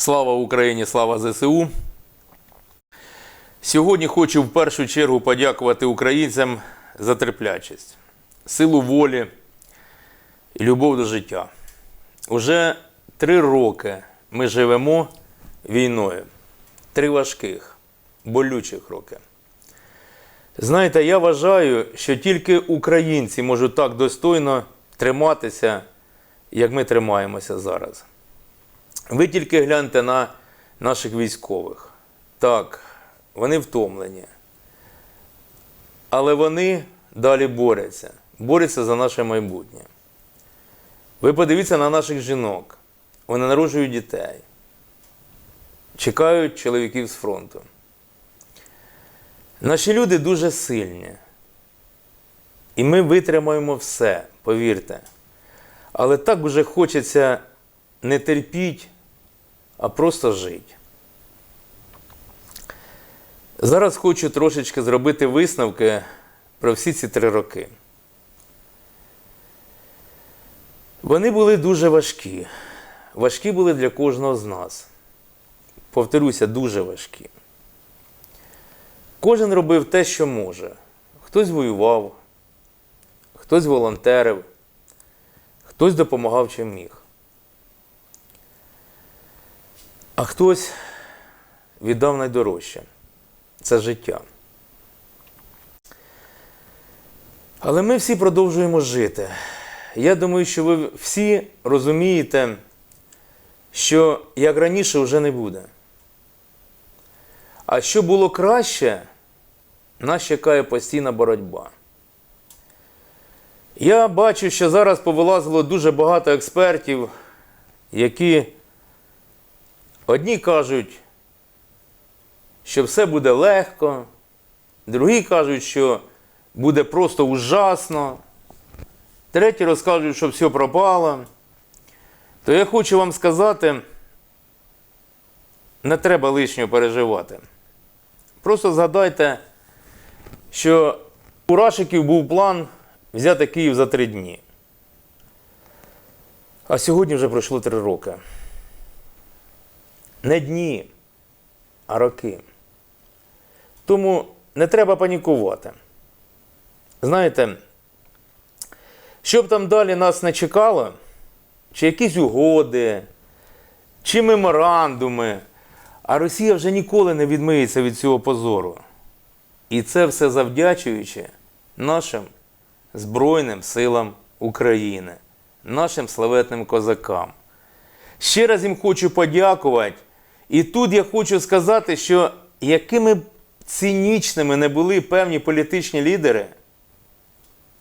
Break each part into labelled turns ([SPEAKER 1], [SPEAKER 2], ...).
[SPEAKER 1] Слава Україні, слава ЗСУ. Сьогодні хочу в першу чергу подякувати українцям за терплячість, силу волі і любов до життя. Уже три роки ми живемо війною. Три важких, болючих роки. Знаєте, я вважаю, що тільки українці можуть так достойно триматися, як ми тримаємося зараз. Ви тільки гляньте на наших військових. Так, вони втомлені. Але вони далі борються. Борються за наше майбутнє. Ви подивіться на наших жінок. Вони народжують дітей. Чекають чоловіків з фронту. Наші люди дуже сильні. І ми витримаємо все, повірте. Але так уже хочеться не терпіть, а просто жити. Зараз хочу трошечки зробити висновки про всі ці три роки. Вони були дуже важкі. Важкі були для кожного з нас. Повторюся, дуже важкі. Кожен робив те, що може. Хтось воював, хтось волонтерив, хтось допомагав чим міг. А хтось віддав найдорожче це життя. Але ми всі продовжуємо жити. Я думаю, що ви всі розумієте, що як раніше вже не буде. А що було краще, нас чекає постійна боротьба. Я бачу, що зараз повилазило дуже багато експертів, які одні кажуть, що все буде легко, другі кажуть, що буде просто ужасно, треті розкажуть, що все пропало. То я хочу вам сказати, не треба лишнього переживати. Просто згадайте, що у Рашиків був план взяти Київ за три дні. А сьогодні вже пройшло три роки. Не дні, а роки. Тому не треба панікувати. Знаєте, щоб там далі нас не чекало, чи якісь угоди, чи меморандуми, а Росія вже ніколи не відмиється від цього позору. І це все завдячуючи нашим Збройним силам України, нашим славетним козакам. Ще раз їм хочу подякувати. І тут я хочу сказати, що якими б цинічними не були певні політичні лідери,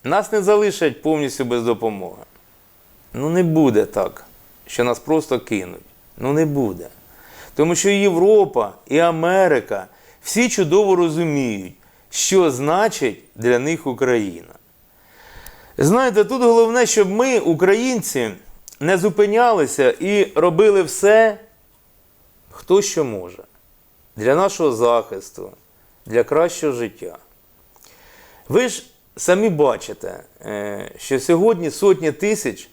[SPEAKER 1] нас не залишать повністю без допомоги. Ну не буде так, що нас просто кинуть. Ну не буде. Тому що Європа, і Америка всі чудово розуміють, що значить для них Україна. Знаєте, тут головне, щоб ми, українці, не зупинялися і робили все, хто що може, для нашого захисту, для кращого життя. Ви ж самі бачите, е, що сьогодні сотні тисяч,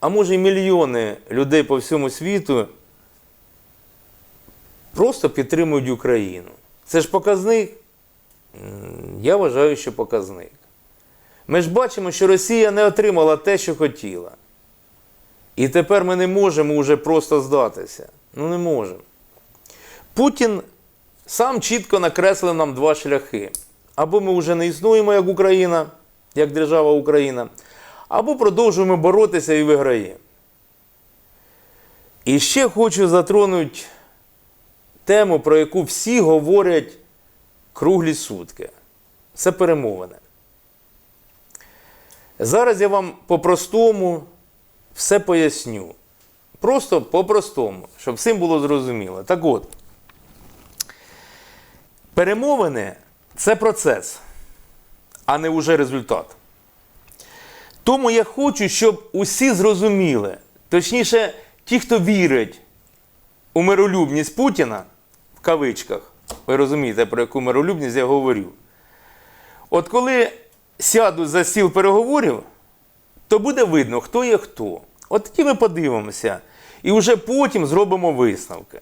[SPEAKER 1] а може й мільйони людей по всьому світу просто підтримують Україну. Це ж показник? Я вважаю, що показник. Ми ж бачимо, що Росія не отримала те, що хотіла. І тепер ми не можемо вже просто здатися. Ну не можемо. Путін сам чітко накреслив нам два шляхи. Або ми вже не існуємо як Україна, як держава Україна, або продовжуємо боротися і виграємо. І ще хочу затронути тему, про яку всі говорять круглі сутки. Це перемовини. Зараз я вам по-простому все поясню. Просто по-простому, щоб всім було зрозуміло. Так от, перемовини це процес, а не уже результат. Тому я хочу, щоб усі зрозуміли, точніше, ті, хто вірить у миролюбність Путіна, в кавичках, ви розумієте, про яку миролюбність я говорю. От коли сядуть за стіл переговорів, то буде видно, хто є хто. От тоді ми подивимося. І вже потім зробимо висновки.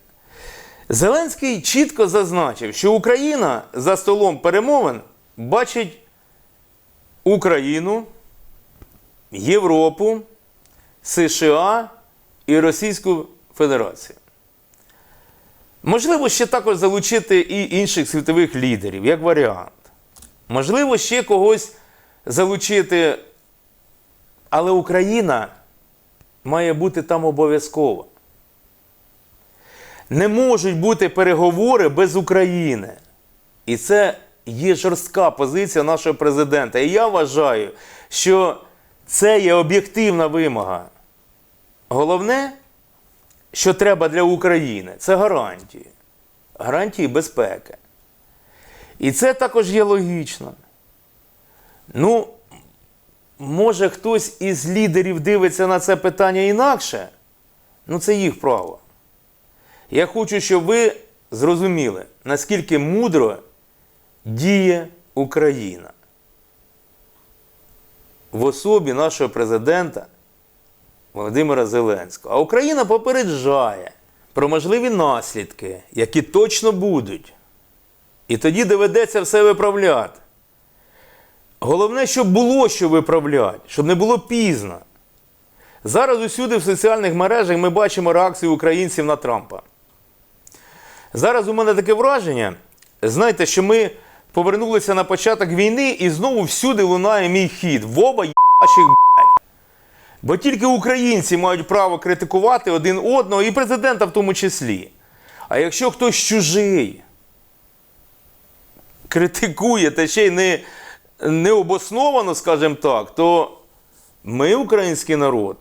[SPEAKER 1] Зеленський чітко зазначив, що Україна за столом перемовин бачить Україну, Європу, США і Російську Федерацію. Можливо, ще також залучити і інших світових лідерів, як варіант. Можливо, ще когось залучити, але Україна має бути там обов'язково. Не можуть бути переговори без України. І це є жорстка позиція нашого президента. І я вважаю, що це є об'єктивна вимога. Головне, що треба для України, це гарантії. Гарантії безпеки. І це також є логічно. Ну, може хтось із лідерів дивиться на це питання інакше, ну це їх право. Я хочу, щоб ви зрозуміли, наскільки мудро діє Україна в особі нашого президента Володимира Зеленського. А Україна попереджає про можливі наслідки, які точно будуть. І тоді доведеться все виправляти. Головне, щоб було що виправляти, щоб не було пізно. Зараз усюди в соціальних мережах ми бачимо реакцію українців на Трампа. Зараз у мене таке враження, знаєте, що ми повернулися на початок війни і знову всюди лунає мій хід. Воба їбачих блядь. Бо тільки українці мають право критикувати один одного і президента в тому числі. А якщо хтось чужий критикує та ще й не, не обосновано, скажімо так, то ми, український народ,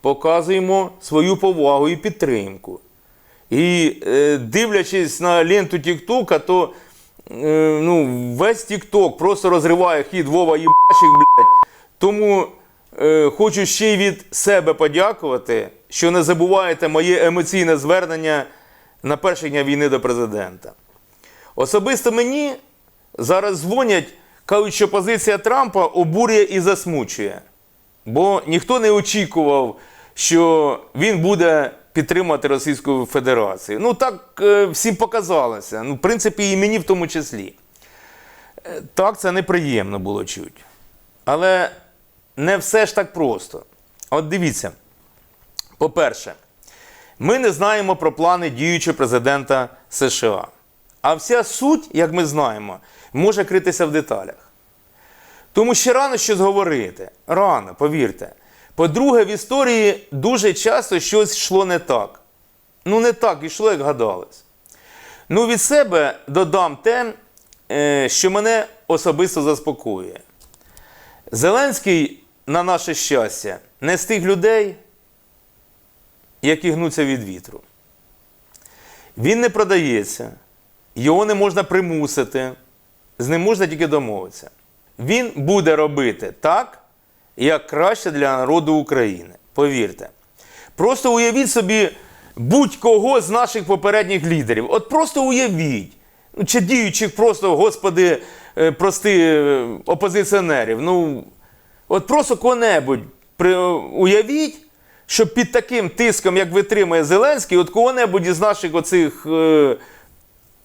[SPEAKER 1] показуємо свою повагу і підтримку. І е, дивлячись на ленту Тіктока, то е, ну, весь Тікток просто розриває хід Вова їбашик, блядь. Тому е, хочу ще й від себе подякувати, що не забуваєте моє емоційне звернення на перші дня війни до президента. Особисто мені зараз дзвонять, кажуть, що позиція Трампа обурює і засмучує. Бо ніхто не очікував, що він буде підтримувати Російську Федерацію. Ну так е, всім показалося. Ну, в принципі, і мені в тому числі. Е, Так, це неприємно було чути. Але не все ж так просто. От дивіться, по-перше, ми не знаємо про плани діючого президента США. А вся суть, як ми знаємо, може критися в деталях. Тому ще рано щось говорити. Рано, повірте. По-друге, в історії дуже часто щось йшло не так. Ну, не так йшло, як гадалось. Ну, від себе додам те, е, що мене особисто заспокоює. Зеленський, на наше щастя, не з тих людей, які гнуться від вітру. Він не продається, його не можна примусити, з ним можна тільки домовитися. Він буде робити так, як краще для народу України. Повірте. Просто уявіть собі будь-кого з наших попередніх лідерів. От просто уявіть. Ну, чи діючих просто, господи, е, прости, е, опозиціонерів. Ну, от просто кого-небудь при- уявіть, що під таким тиском, як витримує Зеленський, от кого-небудь із наших оцих, е,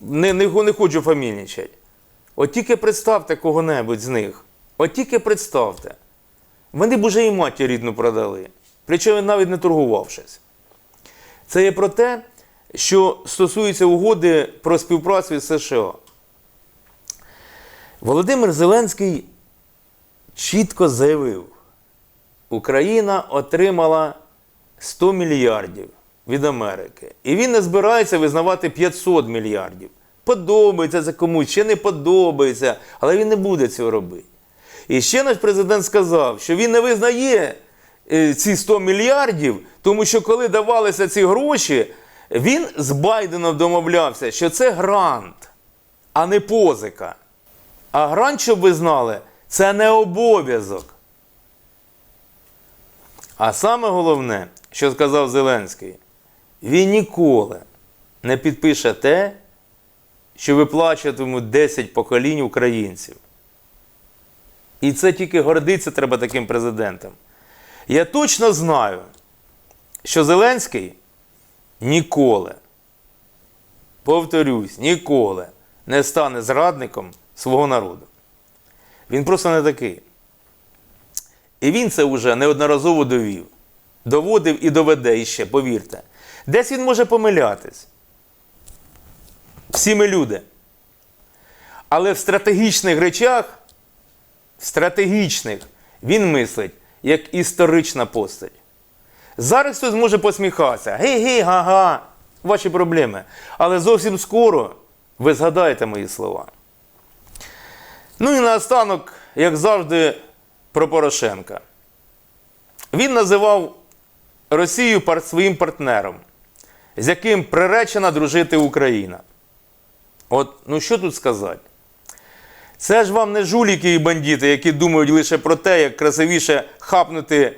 [SPEAKER 1] не, не, не хочу фамільничати. От тільки представте кого-небудь з них. От тільки представте. Вони б уже і матір рідну продали. Причому навіть не торгувавшись. Це є про те, що стосується угоди про співпрацю з США. Володимир Зеленський чітко заявив, Україна отримала 100 мільярдів від Америки. І він не збирається визнавати 500 мільярдів. Подобається це комусь, ще не подобається, але він не буде цього робити. І ще наш президент сказав, що він не визнає е, ці 100 мільярдів, тому що коли давалися ці гроші, він з Байденом домовлявся, що це грант, а не позика. А грант, щоб ви знали, це не обов'язок. А саме головне, що сказав Зеленський, він ніколи не підпише те, що виплачуватимуть 10 поколінь українців. І це тільки гордитися треба таким президентом. Я точно знаю, що Зеленський ніколи, повторюсь, ніколи не стане зрадником свого народу. Він просто не такий. І він це вже неодноразово довів. Доводив і доведе іще, повірте. Десь він може помилятись. Всі ми люди. Але в стратегічних речах, стратегічних, він мислить як історична постать. Зараз хтось може посміхатися. Гей-гей, га-га, ваші проблеми. Але зовсім скоро ви згадаєте мої слова. Ну і наостанок, як завжди, про Порошенка. Він називав Росію своїм партнером, з яким приречена дружити Україна. От, ну що тут сказати? Це ж вам не жуліки і бандити, які думають лише про те, як красивіше хапнути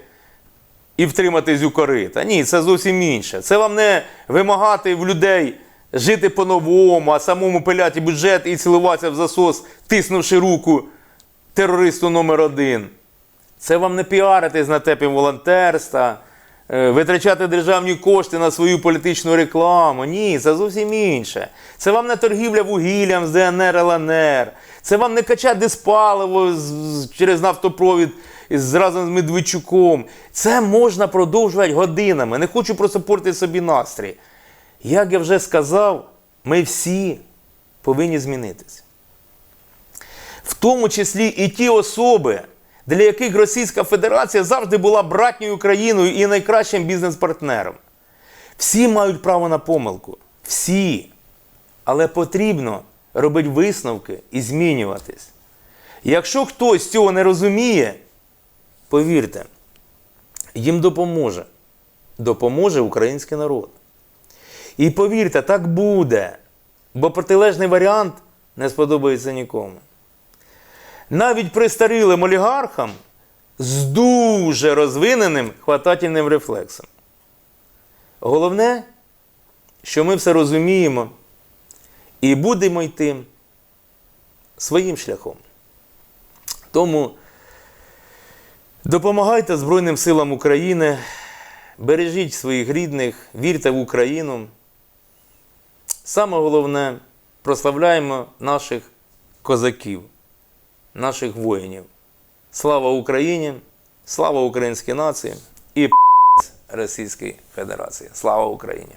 [SPEAKER 1] і втриматись у корита. Ні, це зовсім інше. Це вам не вимагати в людей жити по-новому, а самому пиляти бюджет і цілуватися в засос, тиснувши руку терористу номер один. Це вам не піаритись на тепі волонтерства, витрачати державні кошти на свою політичну рекламу. Ні, це зовсім інше. Це вам не торгівля вугіллям з ДНР, ЛНР. Це вам не качати диспаливо через нафтопровід разом з Медведчуком. Це можна продовжувати годинами. Не хочу просто портити собі настрій. Як я вже сказав, ми всі повинні змінитися в тому числі і ті особи, для яких Російська Федерація завжди була братньою країною і найкращим бізнес-партнером. Всі мають право на помилку. Всі. Але потрібно робити висновки і змінюватись. Якщо хтось цього не розуміє, повірте, їм допоможе. Допоможе український народ. І повірте, так буде. Бо протилежний варіант не сподобається нікому навіть престарілим олігархам з дуже розвиненим хватательним рефлексом. Головне, що ми все розуміємо і будемо йти своїм шляхом. Тому допомагайте Збройним силам України, бережіть своїх рідних, вірте в Україну. Саме головне, прославляємо наших козаків наших воїнів. Слава Україні! Слава українській нації і Російській Федерації. Слава Україні!